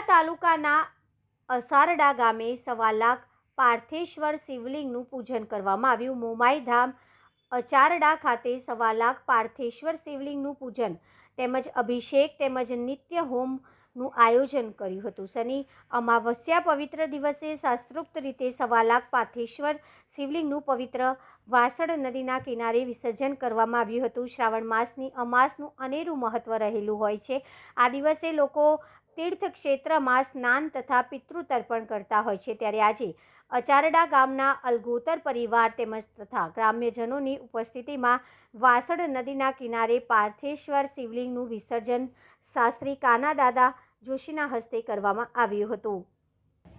તાલુકાના અસારડા ગામે સવા લાખ પાર્થેશ્વર શિવલિંગનું પૂજન કરવામાં આવ્યું. મોમાઈ ધામ અચારડા ખાતે સવા લાખ પાર્થેશ્વર શિવલિંગનું પૂજન તેમજ અભિષેક તેમજ નિત્ય હોમનું આયોજન કર્યું હતું. શનિ અમાવસ્યા પવિત્ર દિવસે શાસ્ત્રોક્ત રીતે સવા લાખ પાર્થેશ્વર શિવલિંગનું પવિત્ર વાસણ નદીના કિનારે વિસર્જન કરવામાં આવ્યું હતું. શ્રાવણ માસની અમાસનું અનેરું મહત્ત્વ રહેલું હોય છે. આ દિવસે લોકો તીર્થક્ષેત્રમાં સ્નાન તથા પિતૃ તર્પણ કરતા હોય છે. ત્યારે આજે અચારડા ગામના અલગોતર પરિવાર તેમજ તથા ગ્રામ્યજનોની ઉપસ્થિતિમાં વાસણ નદીના કિનારે પાર્થેશ્વર શિવલિંગનું વિસર્જન શાસ્ત્રી કાનાદાદા જોશીના હસ્તે કરવામાં આવ્યું હતું.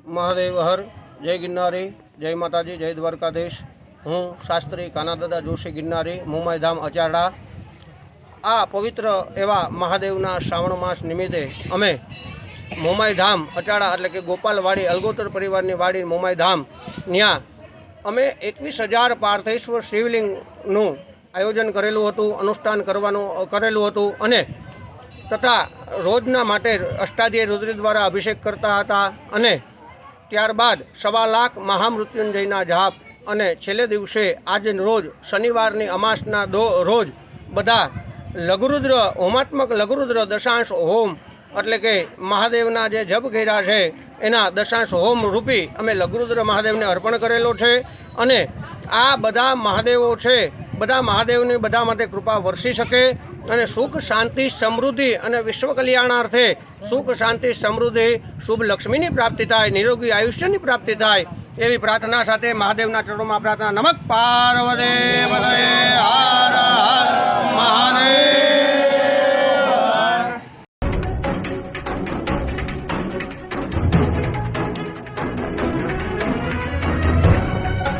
મહાદેવ હર જય ગિરનારી, જય માતાજી, જય દ્વારકાધીશ. હું શાસ્ત્રી કાનાદાદા જોશી ગિરનારી, મુંબઈધામ અચાડા આ પવિત્ર એવા મહાદેવના શ્રાવણ માસ નિમિત્તે અમે મોમાઈધામ અચાડા એટલે કે ગોપાલવાડી અલગોતર પરિવારની વાડી મોમાઈધામ ત્યાં અમે એકવીસ હજાર પાર્થેશ્વર શિવલિંગનું આયોજન કરેલું હતું, અનુષ્ઠાન કરવાનું કરેલું હતું અને તથા રોજના માટે અષ્ટાધ્યાય રુદ્ર દ્વારા અભિષેક કરતા હતા અને ત્યારબાદ સવા લાખ મહામૃત્યુંજયના જાપ અને છેલ્લે દિવસે આજે રોજ શનિવારની અમાસના દો રોજ બધા લઘુરુદ્ર, હોમાત્મક લઘુરુદ્ર દશાંશ હોમ એટલે કે મહાદેવના જે જપ કર્યા છે, એના દશાંશ હોમ રૂપી અમે લઘુરુદ્ર મહાદેવને અર્પણ કરેલો છે અને આ બધા મહાદેવો છે, બધા મહાદેવની બધા માટે કૃપા વરસી શકે અને સુખ, શાંતિ, સમૃદ્ધિ અને વિશ્વ કલ્યાણાર્થે સુખ, શાંતિ, સમૃદ્ધિ, શુભ લક્ષ્મીની પ્રાપ્તિ થાય, નિરોગી આયુષ્યની પ્રાપ્તિ થાય, એવી પ્રાર્થના સાથે મહાદેવના ચરણોમાં પ્રાર્થના. નમક પાર્વદેવ